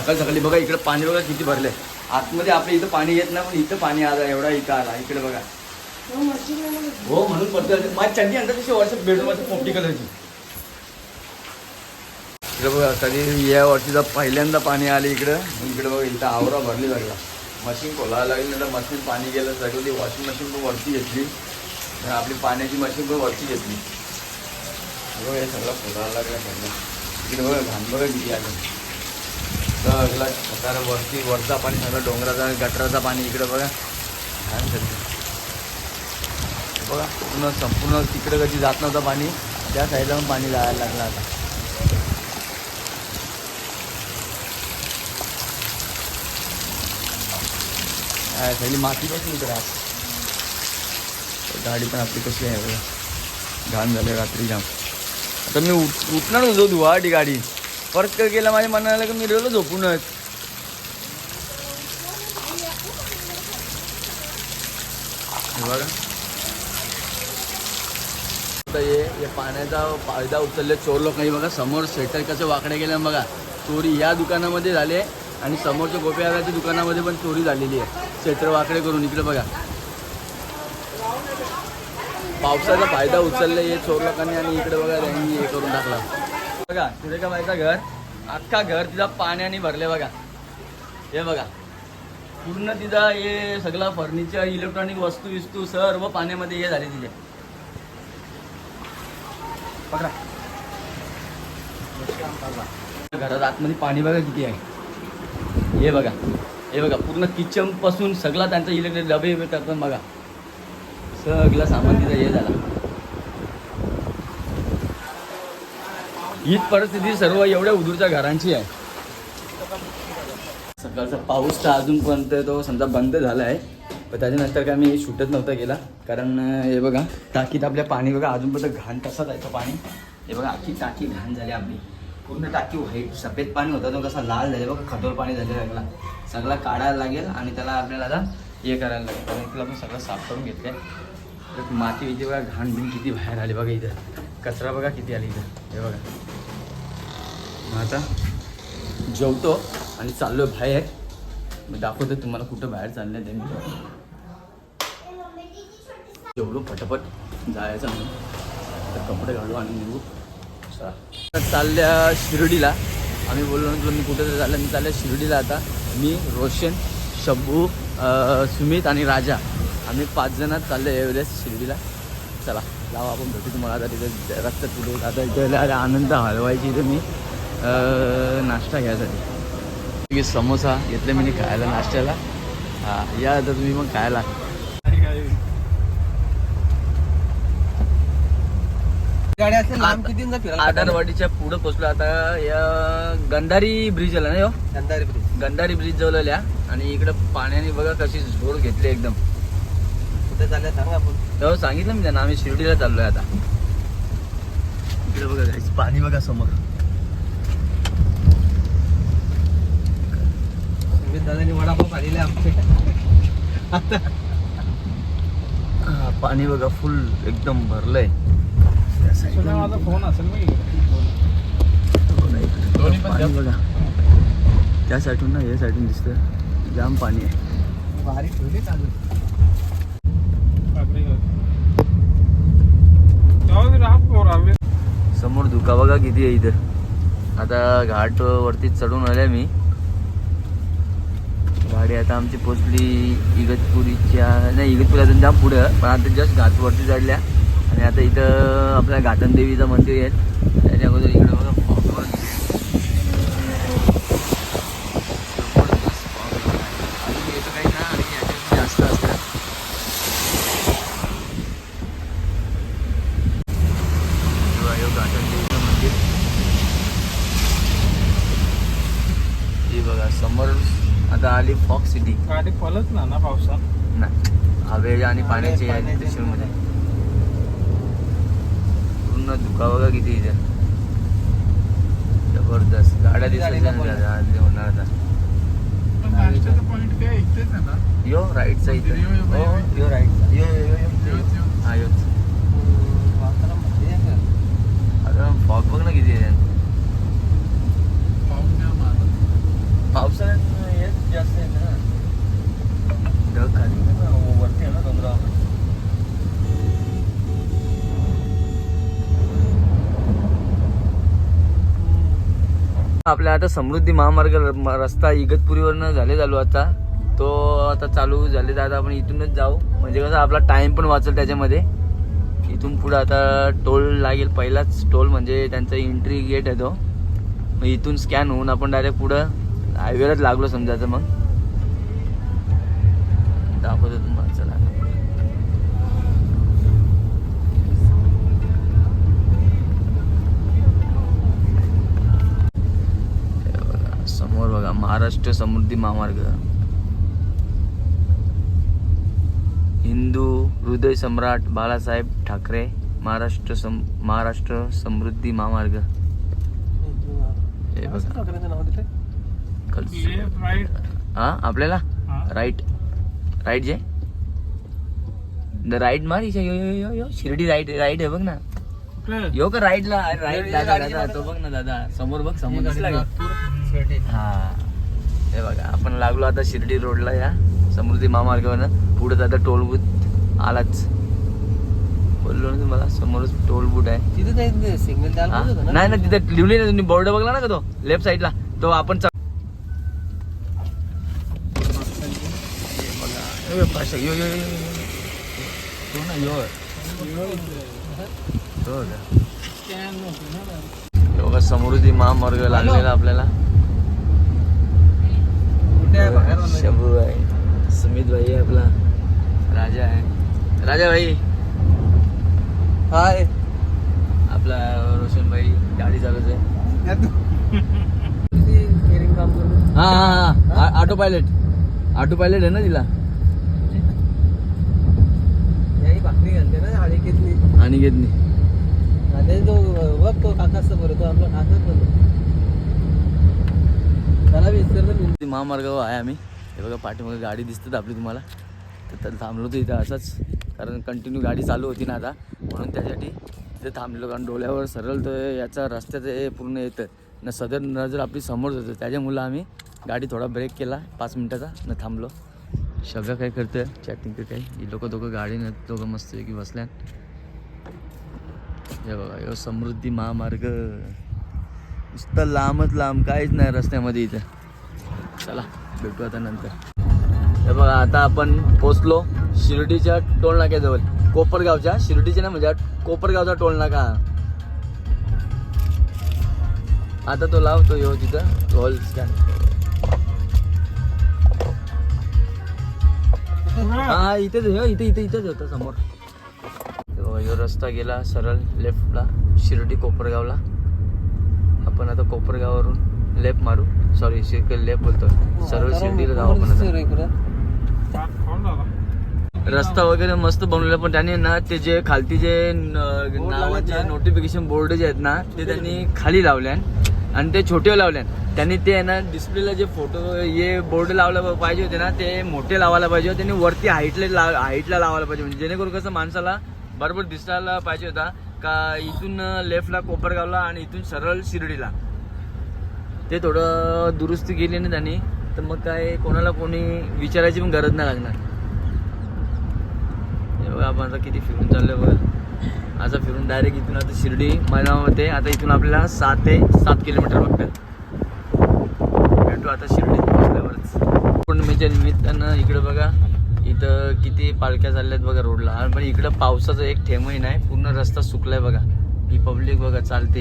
सकाळी सकाळी बघा इकडे पाणी बघा किती भरले आतमध्ये आपल्या इथं पाणी येत नाही पण इथं पाणी आलं एवढा इथं आला इकडे बघा. हो म्हणून पडतं माझी चड्डी आणतात तशी वर्ष बेडरूम पोपटी कलरची. इकडे बघा कधी या वर्षीचा पहिल्यांदा पाणी आले इकडं. इकडे बघा इथं आवरा भरली लागला मशीन खोलायला लागली नंतर मशीन पाणी गेलं सगळं ती वॉशिंग मशीन पण वरती घेतली. आपली पाण्याची मशीन पण वरती घेतली. हे बघा हे सगळं खोलायला लागलं सगळं. इकडे बघा घाण बघा किती आलं. सगळं सगळं वरती वरचा पाणी सगळं डोंगराचा गटराचा पाणी इकडे बघा. बघा पूर्ण संपूर्ण तिकडे कधी जात नव्हतं पाणी त्या साईडला पण पाणी जायला लागलं आता. काय माती बसली इकडे आज. गाडी पण आपली कशी आहे बघा. घाण झाले रात्री जाम. आता मी उठ उठणार होतो धुवाटी गाडी. परत काय केला माझ्या मनाला की मी रेलो झोपूनच. हे बघा. हे पाण्याचा फायदा उचलले चोर लोकांनी बघा समोर स्वेटर कसं वाकडे गेले बघा चोरी या दुकानामध्ये झाले आणि समोरच्या गोप्याच्या दुकानामध्ये पण चोरी झालेली आहे. स्वेटर वाकडे करून इकडे बघा. पावसाचा फायदा उचलले हे चोर लोकांनी आणि इकडे बघा त्यांनी हे करून टाकला. बघा सुरेखा का घर? अख्खा घर तिचा पाण्याने भरले बघा. हे बघा. पूर्ण तिचा हे सगळं फर्निचर इलेक्ट्रॉनिक वस्तू विस्तू सर्व पाण्यामध्ये हे झाले तिचे पकडा. घरात आतमध्ये पाणी बघा किती आहे. हे बघा. हे बघा पूर्ण किचनपासून सगळा त्यांचा इलेक्ट्रिक डबे करतात बघा. सगळं सामान तिथं हे झाला. हीच परिस्थिती सर्व एवढ्या उदूरच्या घरांची आहे. सकाळचा पाऊस तर अजूनपर्यंत तो समजा बंद झाला आहे पण त्याच्यानंतर काय मी शूटच नव्हता गेला कारण हे बघा टाकीत आपल्या पाणी बघा अजूनपर्यंत घाण तसाच आहे तो पाणी? हे बघा अख्खी टाकी घाण झाली आपली. पूर्ण टाकी व्हाईट सफेद पाणी होता तो कसा लाल झाले बघा खतोर पाणी झाले लागला सगळा काढायला लागेल आणि त्याला आपल्याला आता हे करायला लागेल. कारण तिला आपण सगळं साफ करून घेतलं तर माती विती बघा घाण बिन किती बाहेर आली बघा इथं. कचरा बघा किती आली इथं. हे बघा. आता जेवतो आणि चाललो बाहेर. मी दाखवतो तुम्हाला कुठं बाहेर चाललंय ते मी. जेवलो पटापट. जायचं म्हणून. तर कपडे घालू आणि निघू. चला. तर चालल्या शिर्डीला. आम्ही बोललो ना तुला मी कुठं चाललं मी चालल्या शिर्डीला आता. मी रोशन शब्बू सुमित आणि राजा. आम्ही पाच जणात चाललो यावेळेस शिर्डीला. चला लावा आपण. भेटू तुम्हाला आता तिथे. रस्त्यात पुढे आता इथे आनंद हलवायची इथे मी. नाश्ता घ्यायसाठी. की समोसा घेतले मी खायला नाश्त्याला. हां या आता तुम्ही मग खायला. आधारवाडीच्या पुढे पोचलो आता या गंधारी ब्रिज आला ना गंधारी ब्रिज गंधारी ब्रिज जवळल्या. आणि इकडे पाण्याने बघा कशी झोड घेतली एकदम. कुठे चाललंय सांग आपण. तेव्हा सांगितलं मी त्यांना. आम्ही शिर्डीला चाललोय आता. इकडे बघा पाणी बघा समोर. सुमित दादानी वडापाव खालेले आमचे. हा, पाणी बघा फुल एकदम भरलंय. त्या side ला माझा फोन असेल मी. इकडे. पाणी बघा. त्या साईडून ना हे साईडून दिसतं जाम पाणी आहे. भारी ठेवली चालू समोर धुका बघा किती आहे इथं. आता घाट वरती चढून आल्या मी. गाडी आता आमची पोचली इगतपुरीच्या नाही इगतपुरी अजून जाम पुढं पण आता जस्ट घाटवरती चढल्या. आणि आता इथं आपल्या घाटन देवीचं मंदिर आहे. त्याच्या अगोदर इकडे बघा fog बघा किती आहे. जबरदस्त fog बघा. अजून येतं काही ना आणि याच्यापेक्षा जास्त असतं किंवा हे घाटन देवीचं मंदिर हे बघा समोर आता आली फॉक सिटी गाडी पलच ना ना पावसात? नाही हवे आणि पाण्याची आहे पूर्ण धुका बघा किती इथे. जबरदस्त. गाड्या दिसत होणार आता. पॉईंट काय इथेच ना? यो राईटचा इथे. यो, यो, यो, हो यो. यो राईटचा यो यो यो यो हा योच आता फॉग बघ ना किती आहे जास्त आहे ना ढग खाली आहे ना, वरती आहे ना डोंगरावर आपल्या आता समृद्धी महामार्ग र- रस्ता इगतपुरीवरनं झाले चालू आता. तो आता चालू झाले तर आता आपण इथूनच जाऊ. म्हणजे कसं आपला टाईम पण वाचेल त्याच्यामध्ये. इथून पुढे आता टोल लागेल पहिलाच टोल म्हणजे त्यांचा एंट्री गेट आहे तो. मग इथून स्कॅन होऊन आपण डायरेक्ट पुढं हायवेलाच लागलो समजायचं मग. दाखवतो तुम्हाला चला. समोर बघा महाराष्ट्र समृद्धी महामार्ग. हिंदू हृदय सम्राट बाळासाहेब ठाकरे महाराष्ट्र सम महाराष्ट्र समृद्धी महामार्ग. हे बघा. हा आपल्याला. राईट. राईट जे? द राईट मार यो यो यो यो शिर्डी राईट राईट आहे बघ ना? यो का राईटला राईट दादा दादा तो बघ ना दादा. समोर बघ समोर दिसला हा हे बघा आपण लागलो आता शिर्डी रोडला या समृद्धी महामार्गावरनं पुढे आता टोल बूथ आलाच बोललो ना तुम्हाला समोरच टोल बूथ आहे तिथे सिग्नल द्यायला? पाहिजे होतं ना नाही ना तिथे लिहिले ना तुम्ही बोर्ड बघला ना का तो लेफ्ट साईडला तो आपण चा- हे बघा. हे बघ, पाशा. यो, यो, यो, यो, यो. तो ना, यो. तो होता. Scan नव्हतं ना. हे बघा, समृद्धी महामार्ग लागलेला आपल्याला कुठे आहे बाहेर म्हणलं. शंभू आहे सुमित भाई आपला. राजा आहे. राजा भाई. हाय आपला रोशन भाई गाडी चालवत आहे हा हा. हा? ऑटो पायलट ऑटो पायलट आहे ना तिला? आणि घेतली. आणि घेत नाही आणि तो बघ तो काकाच बरं तो आपला काकाच बनतो त्याला विचारलं मी ते महामार्गावर आहे आम्ही. हे बघा पाठीमागे गाडी दिसतात आपली तुम्हाला. तर त्याला थांबलो होतो इथं असंच कारण कंटिन्यू गाडी चालू होती ना आता. म्हणून त्यासाठी तिथे थांबलो कारण डोळ्यावर सरळ तर याचा रस्त्याचं हे पूर्ण येतं. न सदर नजर आपली समोर होतं त्याच्यामुळं आम्ही गाडी थोडा ब्रेक केला पाच मिनटाचा न थांबलो. सगळं काय करतं चॅटिंग तर काही ही लोकं दोघं गाडीनं दोघं मस्त की बसल्या हे बघा समृद्धी महामार्ग. नुसतं लांबच लांब काहीच नाही रस्त्यामध्ये इथं. चला. भेटू आता नंतर. हे बघा आता आपण पोचलो शिर्डीच्या टोल नाक्याजवळ कोपरगावच्या शिर्डीच्या ना म्हणजे कोपरगावचा टोल नाका आता तो लावतो यो तिथं रोल स्कॅन हा इथेच हो, इथे इथे इथेच होतं समोर. ह्यो रस्ता गेला सरळ लेफ्टला शिर्डी कोपरगावला. आपण आता कोपरगाववरून लेफ्ट मारू. सॉरी शिर्डी लेफ्ट बोलतो. सरळ शिर्डीला जाऊ आपण? रस्ता वगैरे मस्त बनवला पण त्यांनी ना ते जे खालती जे नावाचे नोटिफिकेशन बोर्ड जे आहेत ना ते त्यांनी खाली लावल्या आणि ते छोटे लावल्या त्यांनी ते ना डिस्प्लेला जे फोटो हे बोर्ड लावला पाहिजे होते ना ते मोठे लावायला पाहिजे होते. त्यांनी वरती हाईटला लाव हाईटला लावायला पाहिजे. म्हणजे जेणेकरून कसं माणसाला बरोबर दिसायला पाहिजे होता. का इथून लेफ्टला कोपरगावला आणि इथून सरळ शिर्डीला. ते थोडं दुरुस्ती केली ना त्यांनी तर मग काय कोणाला कोणी विचारायची पण गरज नाही लागणार. हे बघा आपण आता किती फिरून चाललो बघा. असं फिरून डायरेक्ट इथून आता शिर्डी मैदानामध्ये. आता इथून आपल्याला सात ते सात किलोमीटर बघतात भेटू आता शिर्डी पोहोचल्यावरच. पौर्णिमेच्या म्हणजे निमित्तानं इकडं बघा. इथं किती पालख्या चालल्यात बघा रोडला. आणि पण इकडं पावसाचं एक ठेमही नाही पूर्ण रस्ता सुकलाय बघा. ही पब्लिक बघा चालते